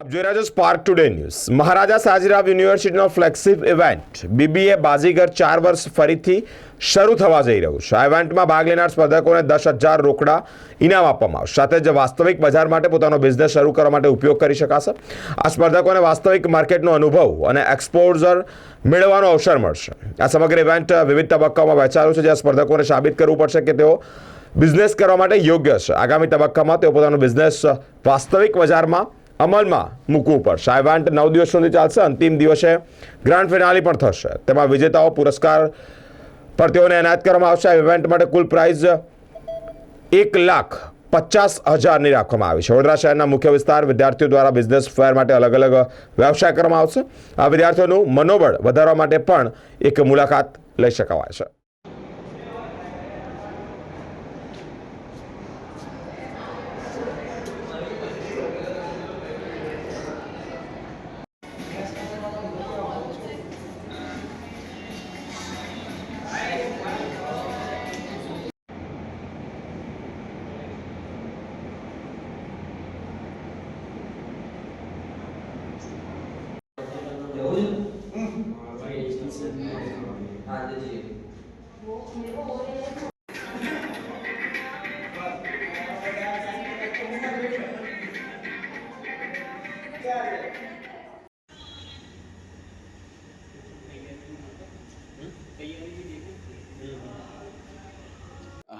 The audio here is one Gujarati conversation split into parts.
આપ જોઈ રહ્યા છો spark today news Maharaja Sayajirao યુનિવર્સિટીનો ફ્લેગશિપ ઇવેન્ટ. બીબીએ બાજીગર ચાર વર્ષ ફરીથી શરૂ થવા જઈ રહ્યું છે. આ ઇવેન્ટમાં ભાગ લેનાર સ્પર્ધકોને દસ હજાર રોકડા ઇનામ આપવામાં આવશે. સાથે જ વાસ્તવિક બજાર માટે પોતાનો બિઝનેસ શરૂ કરવા માટે ઉપયોગ કરી શકાશે. આ સ્પર્ધકોને વાસ્તવિક માર્કેટનો અનુભવ અને એક્સપોઝર મેળવવાનો અવસર મળશે. આ સમગ્ર ઇવેન્ટ વિવિધ તબક્કાઓમાં વહેંચાયું છે, જ્યાં સ્પર્ધકોને સાબિત કરવું પડશે કે તેઓ બિઝનેસ કરવા માટે યોગ્ય છે. આગામી તબક્કામાં તેઓ પોતાનો બિઝનેસ વાસ્તવિક બજારમાં અમલમાં મૂકવું પડશે. આ ઇવેન્ટ નવ દિવસ સુધી ચાલશે, અંતિમ દિવસે ગ્રાન્ડ ફિનાલી પણ થશે. તેમાં વિજેતાઓ પુરસ્કાર પર તેઓને એનાયત કરવામાં આવશે. આ ઇવેન્ટ માટે કુલ પ્રાઇઝ એક લાખ પચાસ હજારની રાખવામાં આવી છે. વડોદરા શહેરના મુખ્ય વિસ્તાર વિદ્યાર્થીઓ દ્વારા બિઝનેસ ફેર માટે અલગ અલગ વ્યવસાય કરવામાં આવશે. આ વિદ્યાર્થીઓનું મનોબળ વધારવા માટે પણ એક મુલાકાત લઈ શકાવાય છે.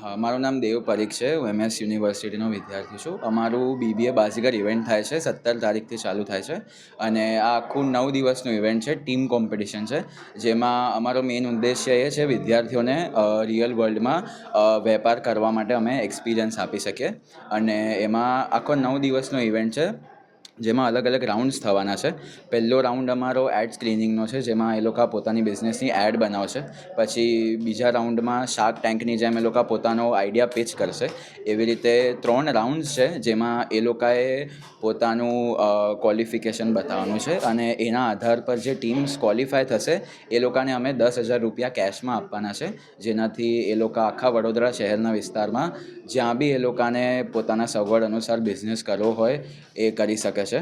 હા, મારું નામ દેવ પરીખ છે. હું એમએસ યુનિવર્સિટીનો વિદ્યાર્થી છું. અમારું બીબીએ બાજીગર ઇવેન્ટ થાય છે, સત્તર તારીખથી ચાલુ થાય છે. અને આ આખું નવ દિવસનું ઇવેન્ટ છે ટીમ કોમ્પિટિશન છે, જેમાં અમારો મેઇન ઉદ્દેશ્ય એ છે વિદ્યાર્થીઓને રિયલ વર્લ્ડમાં વેપાર કરવા માટે અમે એક્સપિરિયન્સ આપી શકીએ. અને એમાં આખો નવ દિવસનો ઇવેન્ટ છે. જેમાં અલગ અલગ રાઉન્ડ્સ થવાના છે. પહેલો રાઉન્ડ અમારો એડ સ્ક્રીનિંગનો છે, જેમાં એ લોકો પોતાની બિઝનેસની એડ બનાવશે. પછી બીજા રાઉન્ડમાં શાર્ક ટેન્કની જેમ એ લોકો પોતાનો આઈડિયા પિચ કરશે. એવી રીતે ત્રણ રાઉન્ડ્સ છે, જેમાં એ લોકોએ પોતાનું ક્વોલિફિકેશન બતાવવાનું છે અને એના આધાર પર જે ટીમ્સ ક્વોલિફાય થશે, એ લોકોને અમે દસ હજાર રૂપિયા કેશમાં આપવાના છે. જેનાથી એ લોકો આખા વડોદરા શહેરના વિસ્તારમાં જ્યાં બી એ લોકોને પોતાના સગવડ અનુસાર બિઝનેસ કરવો હોય, એ કરી શકે છે.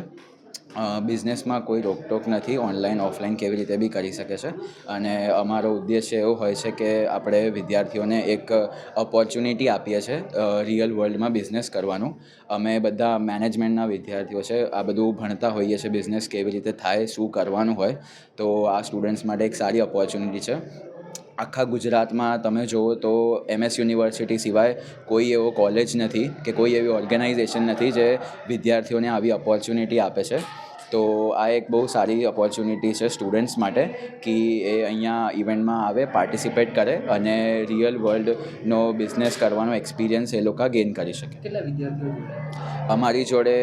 બિઝનેસમાં કોઈ રોકટોક નથી, ઓનલાઈન, ઓફલાઈન કેવી રીતે બી કરી શકે છે. અને અમારો ઉદ્દેશ્ય એવો હોય છે કે આપણે વિદ્યાર્થીઓને એક ઓપોર્ચ્યુનિટી આપીએ છીએ રિયલ વર્લ્ડમાં બિઝનેસ કરવાનું. અમે બધા મેનેજમેન્ટના વિદ્યાર્થીઓ છે, આ બધું ભણતા હોઈએ છીએ બિઝનેસ કેવી રીતે થાય, શું કરવાનું હોય, તો આ સ્ટુડન્ટ્સ માટે એક સારી ઓપોર્ચ્યુનિટી છે. આખા ગુજરાતમાં તમે જુઓ તો એમએસ યુનિવર્સિટી સિવાય કોઈ એવો કોલેજ નથી કે કોઈ એવી ઓર્ગેનાઇઝેશન નથી જે વિદ્યાર્થીઓને આવી ઓપોર્ચ્યુનિટી આપે છે. તો આ એક બહુ સારી ઓપોર્ચ્યુનિટી છે સ્ટુડન્ટ્સ માટે કે એ અહીંયા ઇવેન્ટમાં આવે પાર્ટિસિપેટ કરે અને રિયલ વર્લ્ડનો બિઝનેસ કરવાનો એક્સપિરિયન્સ એ લોકો ગેઇન કરી શકે. કેટલા વિદ્યાર્થીઓ અમારી જોડે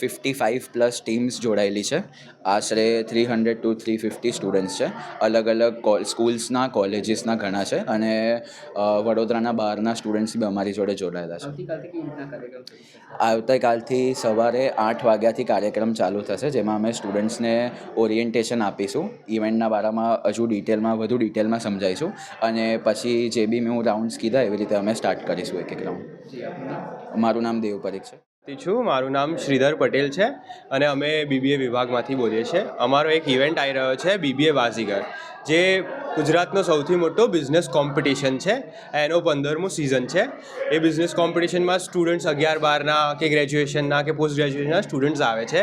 ફિફ્ટી ફાઇવ પ્લસ ટીમ્સ જોડાયેલી છે. આશરે three hundred to three fifty students છે. અલગ અલગ સ્કૂલ્સના કોલેજીસના ઘણા છે અને વડોદરાના બહારના સ્ટુડન્ટ્સ બી અમારી જોડે જોડાયેલા છે. આવતીકાલથી સવારે આઠ વાગ્યાથી કાર્યક્રમ ચાલુ થશે, જેમાં અમે સ્ટુડન્ટ્સને ઓરિએન્ટેશન આપીશું. ઇવેન્ટના બારામાં હજુ ડિટેલમાં, વધુ ડિટેલમાં સમજાવીશું. અને પછી જે બી મેં રાઉન્ડ્સ કીધા, એવી રીતે અમે સ્ટાર્ટ કરીશું એક એક રાઉન્ડ મારું નામ દેવ પરીખ છે. છું. મારું નામ શ્રીધર પટેલ છે અને અમે બીબીએ વિભાગમાંથી બોલીએ છીએ. અમારો એક ઇવેન્ટ આવી રહ્યો છે બીબીએ બાઝીગર જે ગુજરાતનો સૌથી મોટો બિઝનેસ કોમ્પિટિશન છે, એનો પંદરમું સિઝન છે. એ બિઝનેસ કોમ્પિટિશનમાં સ્ટુડન્ટ્સ અગિયાર બારના કે ગ્રેજ્યુએશનના કે પોસ્ટ ગ્રેજ્યુએશનના સ્ટુડન્ટ્સ આવે છે,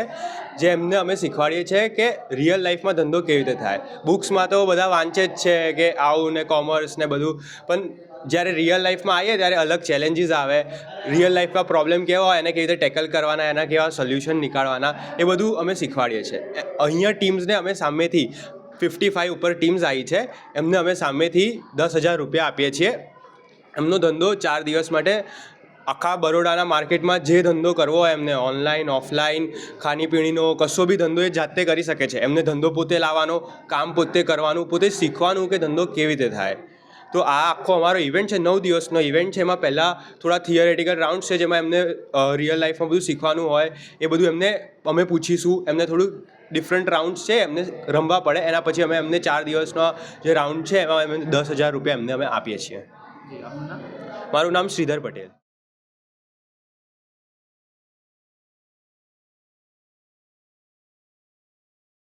જે એમને અમે શીખવાડીએ છીએ કે રિયલ લાઈફમાં ધંધો કેવી રીતે થાય. બુક્સમાં તો બધા વાંચે જ છે કે આવું ને કોમર્સ ને બધું, પણ જ્યારે રિયલ લાઈફમાં આવીએ ત્યારે અલગ ચેલેન્જીસ આવે. રિયલ લાઈફમાં પ્રોબ્લેમ કેવા હોય, એને કેવી રીતે ટેકલ કરવાના, એના કેવા સોલ્યુશન નીકાળવાના, એ બધું અમે શીખવાડીએ છીએ. અહીંયા ટીમ્સને અમે સામેથી ફિફ્ટી ફાઇવ ઉપર ટીમ્સ આવી છે. એમને અમે સામેથી દસ હજાર રૂપિયા આપીએ છીએ. એમનો ધંધો ચાર દિવસ માટે આખા બરોડાના માર્કેટમાં જે ધંધો કરવો હોય એમને ઓનલાઈન ઓફલાઈન ખાણીપીણીનો, કશો બી ધંધો એ જાતે કરી શકે છે. એમને ધંધો પોતે લાવવાનો, કામ પોતે કરવાનું, પોતે શીખવાનું કે ધંધો કેવી રીતે થાય. તો આ આખો અમારો ઇવેન્ટ છે, નવ દિવસનો ઇવેન્ટ છે. એમાં પહેલાં થોડા થિયરેટિકલ રાઉન્ડ છે, જેમાં એમને રિયલ લાઈફમાં બધું શીખવાનું હોય, એ બધું એમને અમે પૂછીશું. એમને થોડું ડિફરન્ટ રાઉન્ડ્સ છે એમને રમવા પડે. એના પછી અમે એમને ચાર દિવસનો જે રાઉન્ડ છે એમાં અમે દસ હજાર રૂપિયા એમને અમે આપીએ છીએ. મારું નામ શ્રીધર પટેલ.